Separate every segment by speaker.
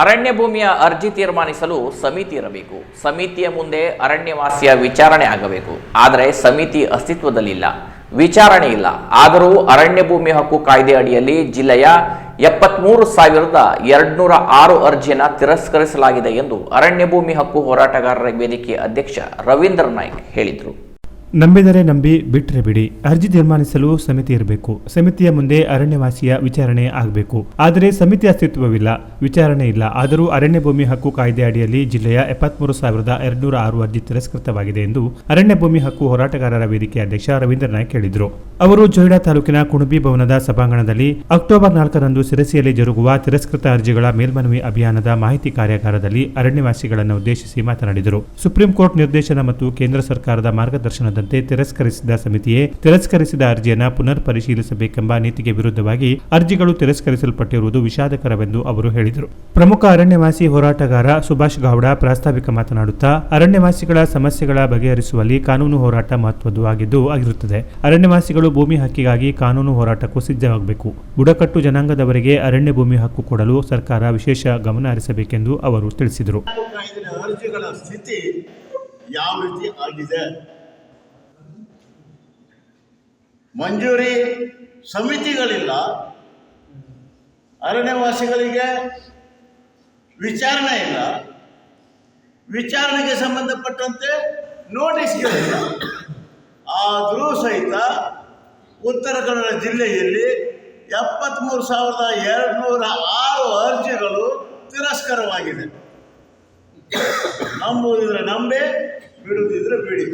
Speaker 1: ಅರಣ್ಯ ಭೂಮಿಯ ಅರ್ಜಿ ತೀರ್ಮಾನಿಸಲು ಸಮಿತಿ ಇರಬೇಕು. ಸಮಿತಿಯ ಮುಂದೆ ಅರಣ್ಯವಾಸಿಯ ವಿಚಾರಣೆ ಆಗಬೇಕು. ಆದರೆ ಸಮಿತಿ ಅಸ್ತಿತ್ವದಲ್ಲಿಲ್ಲ. ವಿಚಾರಣೆ ಇಲ್ಲ. ಆದರೂ ಅರಣ್ಯ ಭೂಮಿ ಹಕ್ಕು ಕಾಯ್ದೆ ಅಡಿಯಲ್ಲಿ ಜಿಲ್ಲೆಯ ಎಪ್ಪತ್ಮೂರು ಸಾವಿರದ ಎರಡ್ನೂರ ಆರು ಅರ್ಜಿಯನ್ನು ತಿರಸ್ಕರಿಸಲಾಗಿದೆ ಎಂದು ಅರಣ್ಯ ಭೂಮಿ ಹಕ್ಕು ಹೋರಾಟಗಾರರ ವೇದಿಕೆ ಅಧ್ಯಕ್ಷ ರವೀಂದ್ರ ನಾಯ್ಕ್ ಹೇಳಿದರು.
Speaker 2: ನಂಬಿದರೆ ನಂಬಿ ಬಿಟ್ಟರೆ ಬಿಡಿ. ಅರ್ಜಿ ತೀರ್ಮಾನಿಸಲು ಸಮಿತಿ ಇರಬೇಕು. ಸಮಿತಿಯ ಮುಂದೆ ಅರಣ್ಯವಾಸಿಯ ವಿಚಾರಣೆ ಆಗಬೇಕು. ಆದರೆ ಸಮಿತಿ ಅಸ್ತಿತ್ವವಿಲ್ಲ. ವಿಚಾರಣೆ ಇಲ್ಲ. ಆದರೂ ಅರಣ್ಯ ಭೂಮಿ ಹಕ್ಕು ಕಾಯ್ದೆ ಅಡಿಯಲ್ಲಿ ಜಿಲ್ಲೆಯ ಎಪ್ಪತ್ಮೂರು ಸಾವಿರದ ಎರಡ್ನೂರ ಆರು ಅರ್ಜಿ ತಿರಸ್ಕೃತವಾಗಿದೆ ಎಂದು ಅರಣ್ಯ ಭೂಮಿ ಹಕ್ಕು ಹೋರಾಟಗಾರರ ವೇದಿಕೆ ಅಧ್ಯಕ್ಷ ರವೀಂದ್ರ ನಾಯ್ಕ್ ಹೇಳಿದರು. ಅವರು ಜೊಯ್ಡಾ ತಾಲೂಕಿನ ಕುಣಬಿ ಭವನದ ಸಭಾಂಗಣದಲ್ಲಿ ಅಕ್ಟೋಬರ್ ನಾಲ್ಕರಂದು ಸಿರಸಿಯಲ್ಲಿ ಜರುಗುವ ತಿರಸ್ಕೃತ ಅರ್ಜಿಗಳ ಮೇಲ್ಮನವಿ ಅಭಿಯಾನದ ಮಾಹಿತಿ ಕಾರ್ಯಾಗಾರದಲ್ಲಿ ಅರಣ್ಯವಾಸಿಗಳನ್ನು ಉದ್ದೇಶಿಸಿ ಮಾತನಾಡಿದರು. ಸುಪ್ರೀಂ ಕೋರ್ಟ್ ನಿರ್ದೇಶನ ಮತ್ತು ಕೇಂದ್ರ ಸರ್ಕಾರದ ಮಾರ್ಗದರ್ಶನದಂತೆ ತಿರಸ್ಕರಿಸಿದ ಸಮಿತಿಯೇ ತಿರಸ್ಕರಿಸಿದ ಅರ್ಜಿಯನ್ನು ಪುನರ್ ಪರಿಶೀಲಿಸಬೇಕೆಂಬ ನೀತಿಗೆ ವಿರುದ್ಧವಾಗಿ ಅರ್ಜಿಗಳು ತಿರಸ್ಕರಿಸಲ್ಪಟ್ಟಿರುವುದು ವಿಷಾದಕರವೆಂದು ಅವರು ಹೇಳಿದರು. ಪ್ರಮುಖ ಅರಣ್ಯವಾಸಿ ಹೋರಾಟಗಾರ ಸುಭಾಷ್ ಗೌಡ ಪ್ರಾಸ್ತಾವಿಕ ಮಾತನಾಡುತ್ತಾ, ಅರಣ್ಯವಾಸಿಗಳ ಸಮಸ್ಯೆಗಳ ಬಗೆಹರಿಸುವಲ್ಲಿ ಕಾನೂನು ಹೋರಾಟ ಮಹತ್ವದ್ದು ಆಗಿದ್ದು ಆಗಿರುತ್ತದೆ. ಅರಣ್ಯವಾಸಿಗಳು ಭೂಮಿ ಹಕ್ಕಿಗಾಗಿ ಕಾನೂನು ಹೋರಾಟಕ್ಕೂ ಸಿದ್ಧವಾಗಬೇಕು. ಬುಡಕಟ್ಟು ಜನಾಂಗದವರಿಗೆ ಅರಣ್ಯ ಭೂಮಿ ಹಕ್ಕು ಕೊಡಲು ಸರ್ಕಾರ ವಿಶೇಷ ಗಮನ ಹರಿಸಬೇಕೆಂದು ಅವರು ತಿಳಿಸಿದರು.
Speaker 3: ಯಾವ ರೀತಿ ಆಗಿದೆ? ಮಂಜೂರಿ ಸಮಿತಿಗಳಿಲ್ಲ. ಅರಣ್ಯವಾಸಿಗಳಿಗೆ ವಿಚಾರಣೆ ಇಲ್ಲ. ವಿಚಾರಣೆಗೆ ಸಂಬಂಧಪಟ್ಟಂತೆ ನೋಟಿಸ್ಗಳಿಲ್ಲ ಆದರೂ ಸಹಿತ ಉತ್ತರ ಕನ್ನಡ ಜಿಲ್ಲೆಯಲ್ಲಿ ಎಪ್ಪತ್ತ್ಮೂರು ಸಾವಿರದ ಎರಡುನೂರ ಆರು ಅರ್ಜಿಗಳು ತಿರಸ್ಕಾರವಾಗಿದೆ. ನಂಬುವುದಿದ್ರೆ ನಂಬೆ ಬಿಡುವುದಿದ್ರೆ ಬಿಡಿ.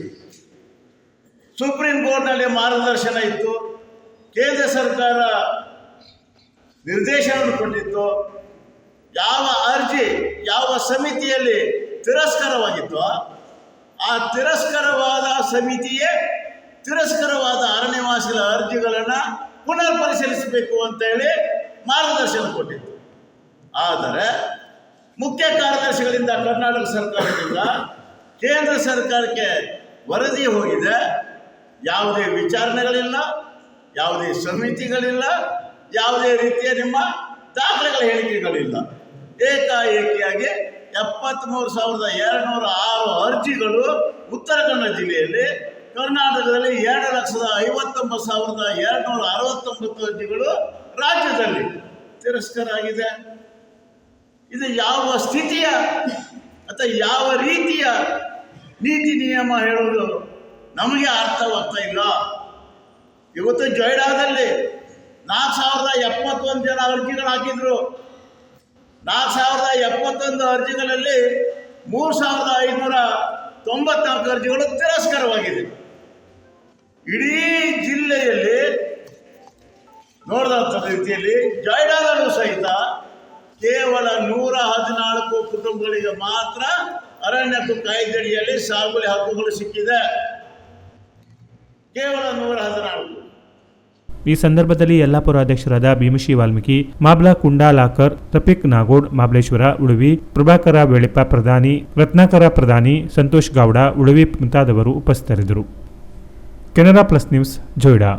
Speaker 3: ಸುಪ್ರೀಂ ಕೋರ್ಟ್ನಲ್ಲಿ ಮಾರ್ಗದರ್ಶನ ಇತ್ತು. ಕೇಂದ್ರ ಸರ್ಕಾರ ನಿರ್ದೇಶನವನ್ನು ಕೊಟ್ಟಿತ್ತು. ಯಾವ ಅರ್ಜಿ, ಯಾವ ಸಮಿತಿಯಲ್ಲಿ ತಿರಸ್ಕಾರವಾಗಿತ್ತು ಆ ತಿರಸ್ಕಾರವಾದ ಸಮಿತಿಯೇ ತಿರಸ್ಕರವಾದ ಅರಣ್ಯವಾಸಿಗಳ ಅರ್ಜಿಗಳನ್ನು ಪುನರ್ ಪರಿಶೀಲಿಸಬೇಕು ಅಂತೇಳಿ ಮಾರ್ಗದರ್ಶನ ಕೊಟ್ಟಿತ್ತು. ಆದರೆ ಮುಖ್ಯ ಕಾರ್ಯದರ್ಶಿಗಳಿಂದ ಕರ್ನಾಟಕ ಸರ್ಕಾರದಿಂದ ಕೇಂದ್ರ ಸರ್ಕಾರಕ್ಕೆ ವರದಿ ಹೋಗಿದೆ. ಯಾವುದೇ ವಿಚಾರಣೆಗಳಿಲ್ಲ, ಯಾವುದೇ ಸಮಿತಿಗಳಿಲ್ಲ, ಯಾವುದೇ ರೀತಿಯ ನಿಮ್ಮ ದಾಖಲೆಗಳ ಹೇಳಿಕೆಗಳಿಲ್ಲ. ಏಕಾಏಕಿಯಾಗಿ ಎಪ್ಪತ್ತ್ಮೂರು ಸಾವಿರದ ಎರಡುನೂರ ಆರು ಅರ್ಜಿಗಳು ಉತ್ತರ ಕನ್ನಡ ಜಿಲ್ಲೆಯಲ್ಲಿ, ಕರ್ನಾಟಕದಲ್ಲಿ ಎರಡು ಲಕ್ಷದ ಐವತ್ತೊಂಬತ್ತು ಸಾವಿರದ ಎರಡುನೂರ ಅರವತ್ತೊಂಬತ್ತು ಅರ್ಜಿಗಳು ರಾಜ್ಯದಲ್ಲಿ ತಿರಸ್ಕಾರ ಆಗಿದೆ. ಇದು ಯಾವ ಸ್ಥಿತಿಯ ಅಥವಾ ಯಾವ ರೀತಿಯ ನೀತಿ ನಿಯಮ ಹೇಳುವುದು? ನಮಗೆ ಅರ್ಥವಾಗ್ತಾ ಇಲ್ಲ. ಇವತ್ತು ಜೊಯ್ಡಾದಲ್ಲಿ ನಾಲ್ಕು ಸಾವಿರದ ಎಪ್ಪತ್ತೊಂದು ಜನ ಅರ್ಜಿಗಳು ಹಾಕಿದ್ರು. ನಾಲ್ಕು ಸಾವಿರದ ಎಪ್ಪತ್ತೊಂದು ಅರ್ಜಿಗಳಲ್ಲಿ ಮೂರು ಸಾವಿರದ ಐನೂರ ತೊಂಬತ್ನಾಲ್ಕು ಅರ್ಜಿಗಳು ತಿರಸ್ಕಾರವಾಗಿದೆ. ಇಡೀ ಜಿಲ್ಲೆಯಲ್ಲಿ ನೋಡಿದಂಥ ರೀತಿಯಲ್ಲಿ ಜೊಯ್ಡಾದಲ್ಲೂ ಸಹಿತ ಕೇವಲ ನೂರ ಹದಿನಾಲ್ಕು ಕುಟುಂಬಗಳಿಗೆ ಮಾತ್ರ ಅರಣ್ಯ ಕಾಯ್ದೆಡಿಯಲ್ಲಿ ಸಾಗುವಳಿ ಹಕ್ಕುಗಳು ಸಿಕ್ಕಿದೆ. ಕೇವಲ ನೂರ ಹದಿನಾಲ್ಕು
Speaker 2: ಈ ಸಂದರ್ಭದಲ್ಲಿ ಯಲ್ಲಾಪುರ ಅಧ್ಯಕ್ಷರಾದ ಭೀಮಶಿ ವಾಲ್ಮೀಕಿ, ಮಾಬ್ಲಾ ಕುಂಡಾಲಾಕರ್ ತಪಿಕ್ ನಾಗೋಡ್, ಮಾಬಲೇಶ್ವರ ಉಳುವಿ ಪ್ರಭಾಕರ ವೇಳಿಪ್ಪ ಪ್ರಧಾನಿ, ರತ್ನಾಕರ ಪ್ರಧಾನಿ, ಸಂತೋಷ್ ಗೌಡ ಉಳುವಿ ಮುಂತಾದವರು ಉಪಸ್ಥಿತರಿದ್ದರು. Canara plus news Joida.